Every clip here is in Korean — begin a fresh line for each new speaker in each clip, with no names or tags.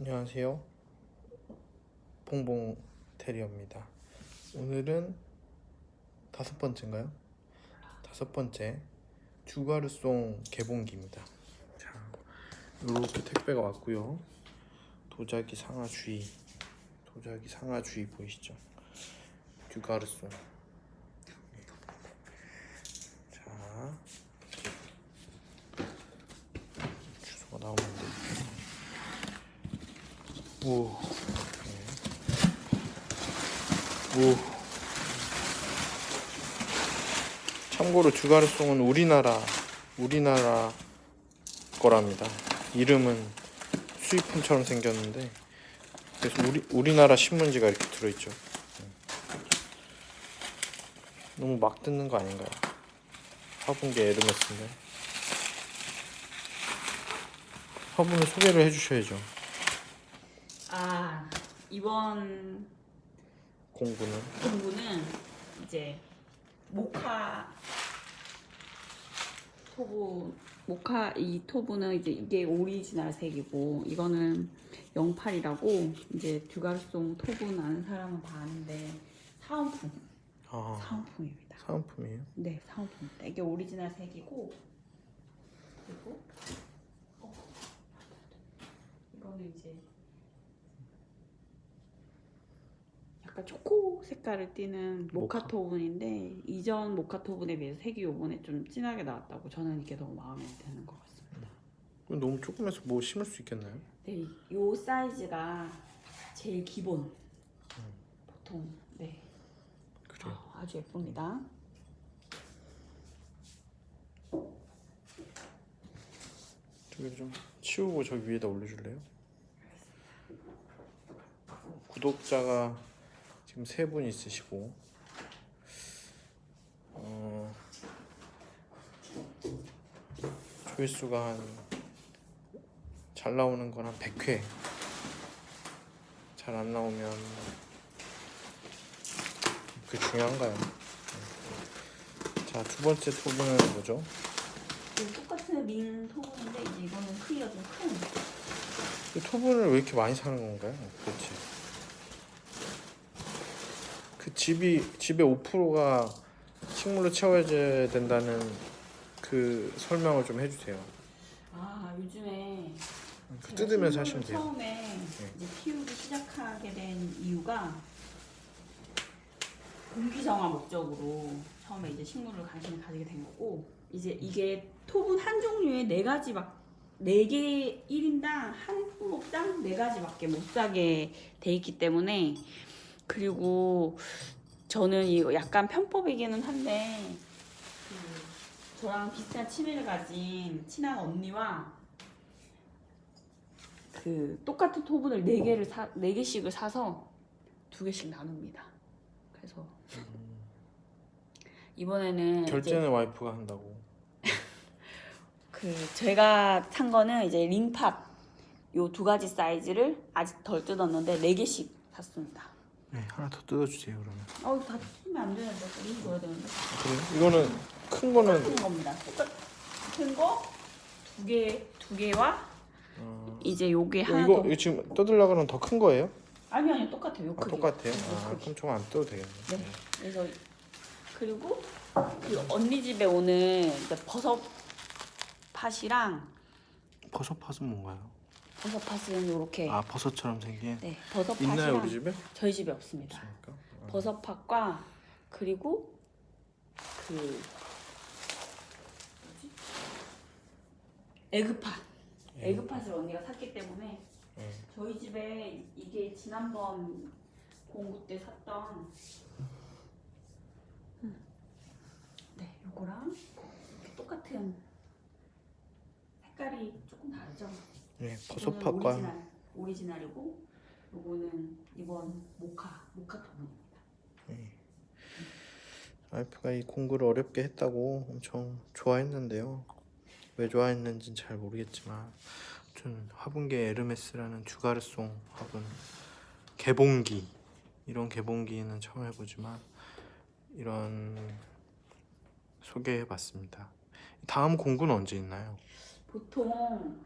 안녕하세요. 봉봉 테리어입니다. 오늘은 다섯 번째인가요? 다섯 번째 주가르송 개봉기입니다. 자, 이렇게 택배가 왔고요. 도자기 상하주의, 도자기 상하주의 보이시죠? 주가르송. 자, 주소가 나오면 돼. 오. 오. 참고로 주가르송은 우리나라 우리나라 거랍니다. 이름은 수입품처럼 생겼는데 그래서 우리 우리나라 신문지가 이렇게 들어있죠. 너무 막 듣는 거 아닌가요? 화분계 에르메스인데 화분을 소개를 해주셔야죠.
아 이번
공부는
공부는 이제 모카 토부 모카 이 토부는 이제 이게 오리지널 색이고 이거는 08이라고 이제 듀가르송 토분 아는 사람은 다 아는데 사은품
아
사은품입니다.
사은품이에요.
네 사은품입니다. 이게 오리지널 색이고 그리고 어, 이거는 이제 약간 초코 색깔을 띠는
모카.
모카 토분인데 이전 모카 토분에 비해서 색이 요번에 좀 진하게 나왔다고 저는 이게 너무 마음에 드는 것 같습니다.
그럼 너무 조금해서 뭐 심을 수 있겠나요?
네, 요 사이즈가 제일 기본. 보통 네
그래요.
아, 아주 예쁩니다.
저기 좀 치우고 저 위에다 올려줄래요? 구독자가 지금 세 분 있으시고 어, 조회수가 한 잘 나오는 건 한 100회 잘 안 나오면 그게 중요한가요? 자 두 번째 토브는 뭐죠?
이 똑같은 링 토분인데 이제 이거는 크기가 좀 큰.
이 토분을 왜 이렇게 많이 사는 건가요? 도대체 그 집이 집의 5%가 식물로 채워져야 된다는 그 설명을 좀 해주세요.
아 요즘에
그 뜯으면서 하시면 돼요.
처음에 이제 키우기 시작하게 된 이유가 공기 정화 목적으로 처음에 이제 식물을 관심을 가지게 된 거고 이제 이게 토분 한 종류에 네 가지 막네개 1인당 한 품목당 네 가지밖에 못 사게 돼 있기 때문에 그리고 저는 이거 약간 편법이기는 한데 그 저랑 비슷한 취미를 가진 친한 언니와 그 똑같은 토분을 네 개를 사, 네 개씩을 사서 두 개씩 나눕니다. 그래서 이번에는
결제는 와이프가 한다고.
그 제가 산 거는 이제 링팝 요 두 가지 사이즈를 아직 덜 뜯었는데 네 개씩 샀습니다.
네 하나 더 뜯어주세요 그러면.
어우 다 뜯으면 안 되는데 링 줘야 되는데
그래? 이거는 큰 거는
똑같은 겁니다. 똑같은 거두 개 두 개와
어,
이제 요게
이거,
하나
이거
더
지금 뜯으려고 하면 더 큰 거예요?
아니 아니 똑같아요. 요
아,
크기.
똑같아요.
요
아,
크기.
그럼 좀안 뜯어도 되겠네.
네. 그래서 그리고 그 언니 집에 오는 이제 버섯 팥이랑
버섯 팥은 뭔가요?
버섯 팥은 요렇게
아 버섯처럼 생긴.
네 버섯
있나요 우리 집에?
저희 집에 없습니다.
없습니까? 아.
버섯 팥과 그리고 그 뭐지? 에그팥. 에그팥을 언니가 샀기 때문에
네.
저희 집에 이게 지난번 공구 때 샀던 음. 네 요거랑 이렇게 똑같은 색깔이 조금 다르죠.
네 버섯팥과
오리지널, 오리지널이고 요거는 이번 모카 모카 토분입니다.
와이프가 이 공구를 어렵게 했다고 엄청 좋아했는데요. 왜 좋아했는지는 잘 모르겠지만 아무튼 화분계 에르메스라는 주가르송 화분 개봉기 이런 개봉기는 처음 해보지만 이런 소개해봤습니다. 다음 공구는 언제 있나요?
보통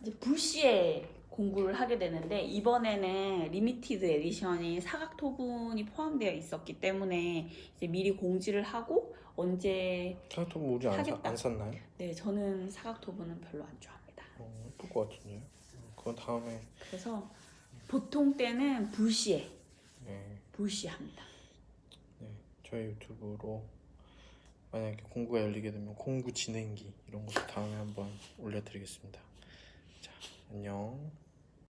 이제 불시에 공구를 하게 되는데 이번에는 리미티드 에디션이 사각 토분이 포함되어 있었기 때문에 이제 미리 공지를 하고 언제
카톡 우리 안, 사,
하겠다.
안 샀나요?
네 저는 사각 토분은 별로 안 좋아합니다.
어, 예쁠 것 같은데요. 그건 다음에
그래서 보통 때는 불시에
네,
불시합니다.
네, 저희 유튜브로 만약에 공구가 열리게 되면 공구 진행기 이런 것도 다음에 한번 올려드리겠습니다. 자, 안녕.